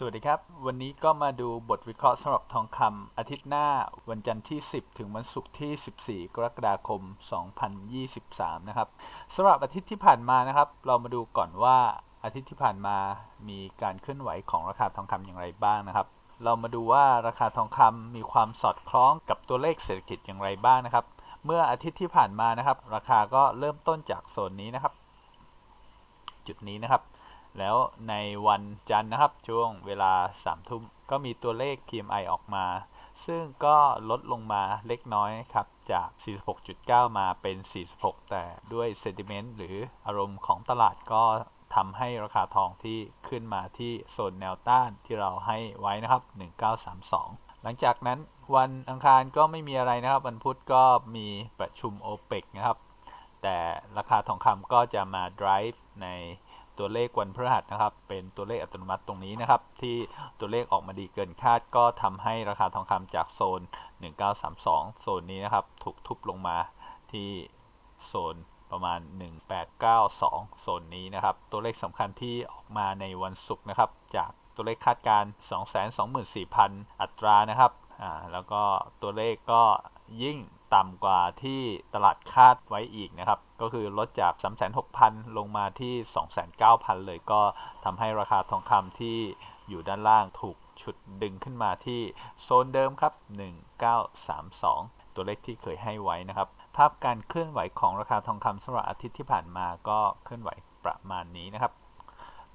สวัสดีครับ วันนี้ก็มาดูบทวิเคราะห์สำหรับทองคำอาทิตย์หน้าวันจันทร์ที่ 10 ถึงวันศุกร์ที่ 14 กรกฎาคม 2023 นะครับสำหรับอาทิตย์ที่ผ่านมานะครับ เรามาดูก่อนว่าอาทิตย์ที่ผ่านมามีการเคลื่อนไหวของราคาทองคำอย่างไรบ้างนะครับ เรามาดูว่าราคาทองคำมีความสอดคล้องกับตัวเลขเศรษฐกิจอย่างไรบ้างนะครับ เมื่ออาทิตย์ที่ผ่านมานะครับ ราคาก็เริ่มต้นจากโซนนี้นะครับ จุดนี้นะครับ แล้วในวันจันทร์นะครับ ช่วงเวลา3ทุ่มก็มีตัวเลข PMI ออกมา ซึ่งก็ลดลงมาเล็กน้อยครับ จาก 46.9 มาเป็น 46 แต่ด้วยเซนติเมนต์หรืออารมณ์ของตลาดก็ทำให้ราคาทองที่ขึ้นมาที่โซนแนวต้านที่เราให้ไว้นะครับ 1932 หลังจากนั้นวันอังคารก็ไม่มีอะไรนะครับ วันพุธก็มีประชุม OPEC นะครับ แต่ราคาทองคำก็จะมา drive ใน ตัวเลขวันพฤหัสนะครับ เป็นตัวเลขอัตโนมัติตรงนี้นะครับ ที่ตัวเลขออกมาดีเกินคาด ก็ทำให้ราคาทองคำจากโซน 1932 โซนนี้นะครับ ถูกทุบลงมาที่โซนประมาณ 1892 โซนนี้นะครับ ตัวเลขสำคัญที่ออกมาในวันศุกร์นะครับ จากตัวเลขคาดการ 224,000 อัตรานะครับ อ่า แล้วก็ตัวเลขก็ยิ่ง ต่ำกว่าที่ตลาดคาดไว้อีกนะครับ ก็คือลดจาก 36,000 ลงมาที่ 29,000 เลยก็ทำให้ราคาทองคำที่อยู่ด้านล่างถูกชุดดึงขึ้นมาที่โซนเดิมครับ 1932 ตัวเลขที่เคยให้ไว้นะครับ ภาพการเคลื่อนไหวของราคาทองคำสำหรับอาทิตย์ที่ผ่านมาก็เคลื่อนไหวประมาณนี้นะครับ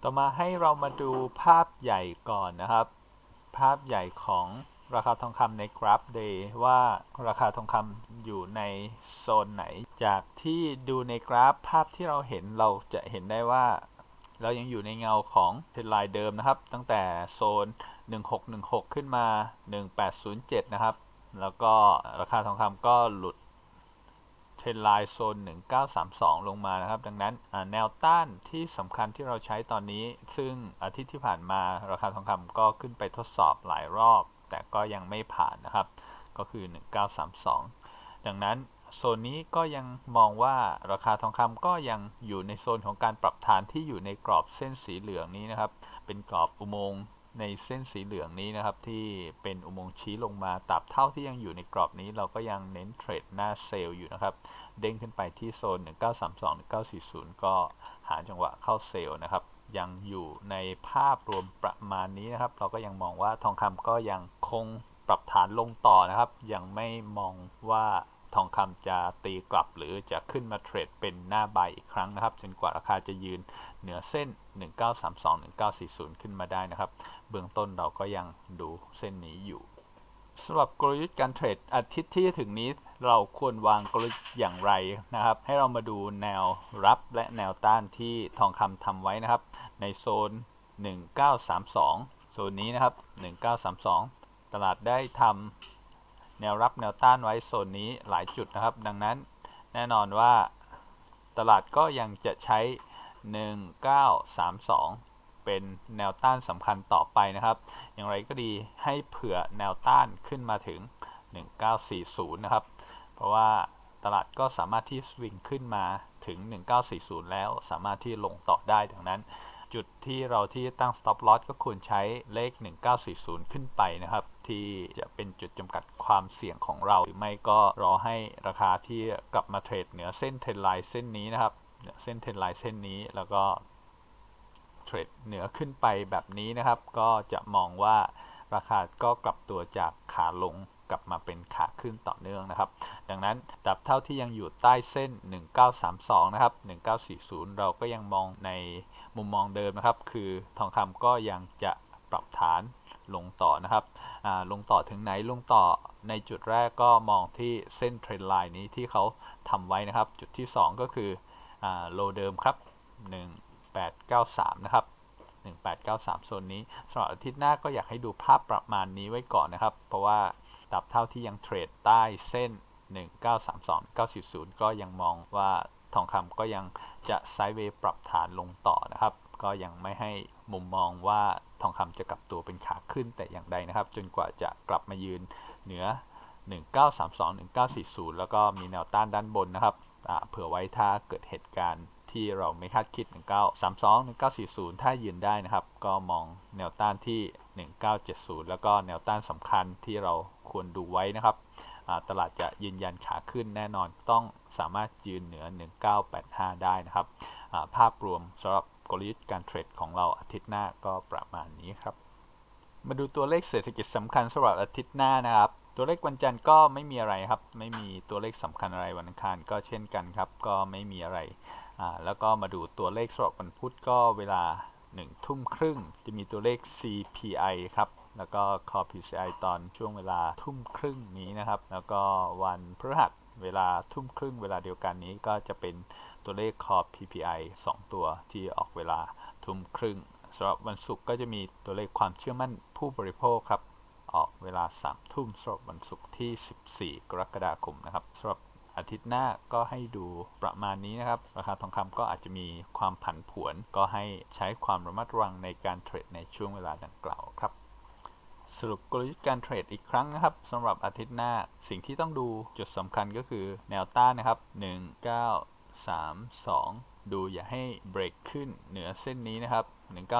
ต่อมาให้เรามาดูภาพใหญ่ก่อนนะครับ ภาพใหญ่ของ ราคาทองคำในกราฟ Day ว่าราคาทองคำอยู่ในโซนไหน จากที่ดูในกราฟภาพที่เราเห็นเราจะเห็นได้ว่าเรายังอยู่ในเงาของเทรนไลน์เดิมนะครับ ตั้งแต่โซน 1616 ขึ้นมา 1807 นะครับ แล้วก็ราคาทองคำก็หลุดเทรนไลน์โซน 1932 ลงมานะครับ ดังนั้นแนวต้านที่สำคัญที่เราใช้ตอนนี้ ซึ่งอาทิตย์ที่ผ่านมาราคาทองคำก็ขึ้นไปทดสอบหลายรอบ แต่ก็ยังไม่ผ่านนะครับ ก็คือ 1932 ดังนั้นโซนนี้ก็ยังมองว่าราคาทองคำก็ยังอยู่ในโซนของการปรับฐานที่อยู่ในกรอบเส้นสีเหลืองนี้นะครับ เป็นกรอบอุโมงค์ในเส้นสีเหลืองนี้นะครับ ที่เป็นอุโมงค์ชี้ลงมาตราบเท่าที่ยังอยู่ในกรอบนี้ เราก็ยังเน้นเทรดหน้าเซลล์อยู่นะครับ เด้งขึ้นไปที่โซน 1932 1940 ก็หาจังหวะเข้าเซลล์นะครับ ยังอยู่ในภาพรวมประมาณนี้นะครับ เราก็ยังมองว่าทองคำก็ยังคงปรับฐานลงต่อนะครับ ยังไม่มองว่าทองคำจะตีกลับหรือจะขึ้นมาเทรดเป็นหน้าใบาอีกครั้งนะครับ จนกว่าราคาจะยืนเหนือเส้น 1932-1940 ขึ้นมาได้นะครับ เบื้องต้นเราก็ยังดูเส้นนี้อยู่ สำหรับกลยุทธ์การเทรดอาทิตย์ที่จะถึงนี้ เราควรวางกลยุทธ์อย่างไรนะครับ ให้เรามาดูแนวรับและแนวต้านที่ทองคำทำไว้นะครับ ในโซน 1932 โซนนี้นะครับ 1932 ตลาดได้ทำแนวรับแนวต้านไว้โซนนี้หลายจุดนะครับ ดังนั้นแน่นอนว่าตลาดก็ยังจะใช้ 1932 เป็นแนวต้านสำคัญต่อไปนะครับ อย่างไรก็ดีให้เผื่อแนวต้านขึ้นมาถึง 1940 นะครับ เพราะว่าตลาดก็สามารถที่สวิงขึ้นมาถึง 1940 แล้วสามารถที่ลงต่อได้ดังนั้น จุดที่เราที่ตั้ง stop loss ก็ควรใช้เลข 1940 ขึ้นไปนะครับ ที่จะเป็นจุดจำกัดความเสี่ยงของเรา หรือไม่ก็รอให้ราคาที่กลับมาเทรดเหนือเส้นเทรนไลน์เส้นนี้นะครับเส้นเทรนไลน์เส้นนี้แล้วก็ ดเหนือขึ้นไปแบบนี้นะครับ ก็จะมองว่าราคาก็กลับตัวจากขาลงกลับมาเป็นขาขึ้นต่อเนื่องนะครับ ดังนั้นดับเท่าที่ยังอยู่ใต้เส้น 1932 นะครับ 1940 เราก็ยังมองในมุมมองเดิมนะครับ คือทองคำก็ยังจะปรับฐานลงต่อนะครับลงต่อถึงไหนลงต่อในจุดแรกก็มองที่เส้นเทรนไลน์นี้ที่เขาทำไว้นะครับ จุดที่ 2 ก็คือโลเดิมครับ 1893 นะครับ 1893 โซนนี้สำหรับอาทิตย์หน้าก็อยากให้ดูภาพประมาณนี้ไว้ก่อนนะครับ เพราะว่าตับเท่าที่ยังเทรดใต้เส้น 1932 940 ก็ยังมองว่าทองคำก็ยังจะไซด์เวย์ปรับฐานลงต่อนะครับ ก็ยังไม่ให้มุมมองว่าทองคำจะกลับตัวเป็นขาขึ้นแต่อย่างใดนะครับ จนกว่าจะกลับมายืนเหนือ 1932 1940 แล้วก็มีแนวต้านด้านบนนะครับเผื่อไว้ถ้าเกิดเหตุการณ์ ที่เราไม่คาดคิด 1932 1940 ถ้ายืนได้นะครับ ก็มองแนวต้านที่ 1970 แล้วก็แนวต้านสำคัญที่เราควรดูไว้นะครับ ตลาดจะยืนยันขาขึ้นแน่นอนต้องสามารถยืนเหนือ 1985 ได้นะครับ ภาพรวมสำหรับกลยุทธ์การเทรดของเราอาทิตย์หน้าก็ประมาณนี้ครับ มาดูตัวเลขเศรษฐกิจสำคัญสำหรับอาทิตย์หน้านะครับตัวเลขวันจันทร์ก็ไม่มีอะไรครับ ไม่มีตัวเลขสำคัญอะไรวันอังคารก็เช่นกันครับ ก็ไม่มีอะไร แล้วก็มาดูตัวเลขสำหรับวันพุธก็เวลา1ทุ่มครึ่ง จะมีตัวเลข CPI ครับ แล้วก็ Core PCI ตอนช่วงเวลาทุ่มครึ่งนี้นะครับ แล้วก็วันพฤหัสเวลาทุ่มครึ่งเวลาเดียวกันนี้ก็จะเป็นตัวเลข Core PPI 2 ตัวที่ออกเวลาทุ่มครึ่งสำหรับวันศุกร์ก็จะมีตัวเลขความเชื่อมั่นผู้บริโภคครับ ออกเวลา3ทุ่มสำหรับวันศุกร์ที่ 14 กรกฎาคมนะครับสำหรับ อาทิตย์หน้าก็ให้ดูประมาณนี้นะครับ ราคาทองคำก็อาจจะมีความผันผวน ก็ให้ใช้ความระมัดระวังในการเทรดในช่วงเวลาดังกล่าวครับสรุปกลยุทธ์การเทรดอีกครั้งนะครับสำหรับอาทิตย์หน้าสิ่งที่ต้องดูจุดสำคัญก็คือแนวต้านนะครับ 1 9 3 2 ดูอย่าให้เบรกขึ้นเหนือเส้นนี้นะครับ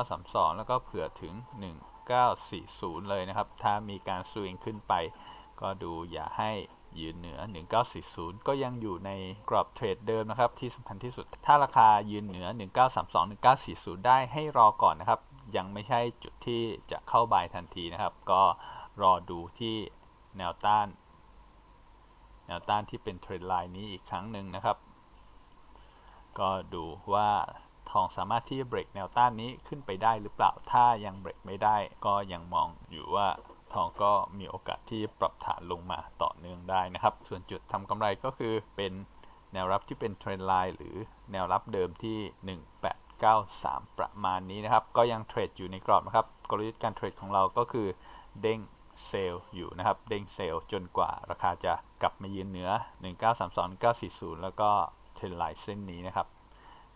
1932 แล้วก็เผื่อถึง 1940 เลยนะครับ ถ้ามีการสวิงขึ้นไป ก็ดูอย่าให้ ยืนเหนือ 1940 ก็ยังอยู่ในกรอบเทรดเดิมนะครับ ที่สำคัญที่สุด ถ้าราคายืนเหนือ 1932 1940 ได้ให้รอก่อนนะครับ ยังไม่ใช่จุดที่จะเข้าบายทันทีนะครับ ก็รอดูที่แนวต้าน แนวต้านที่เป็นเทรนไลน์นี้อีกครั้งหนึ่งนะครับ ก็ดูว่าทองสามารถที่จะเบรกแนวต้านนี้ขึ้นไปได้หรือเปล่า ถ้ายังเบรกไม่ได้ ก็ยังมองอยู่ว่า ทองก็มีโอกาสที่ปรับฐานลงมาต่อเนื่องได้นะครับ ส่วนจุดทำกำไรก็คือเป็นแนวรับที่เป็นเทรนไลน์หรือแนวรับเดิมที่ 1893 ประมาณนี้นะครับ ก็ยังเทรดอยู่ในกรอบนะครับ กลยุทธ์การเทรดของเราก็คือเด้งเซลล์อยู่นะครับ เด้งเซลล์จนกว่าราคาจะกลับมายืนเหนือ 1932 940 แล้วก็เทรนไลน์เส้นนี้นะครับ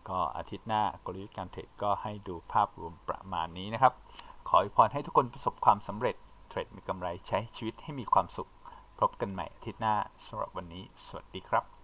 ก็อาทิตย์หน้ากลยุทธ์การเทรดก็ให้ดูภาพรวมประมาณนี้นะครับ ขออวยพรให้ทุกคนประสบความสำเร็จ รดมีกำไรใช้ชีวิตให้มีความสุข พบกันใหม่อาทิตย์หน้าสำหรับวันนี้ สวัสดีครับ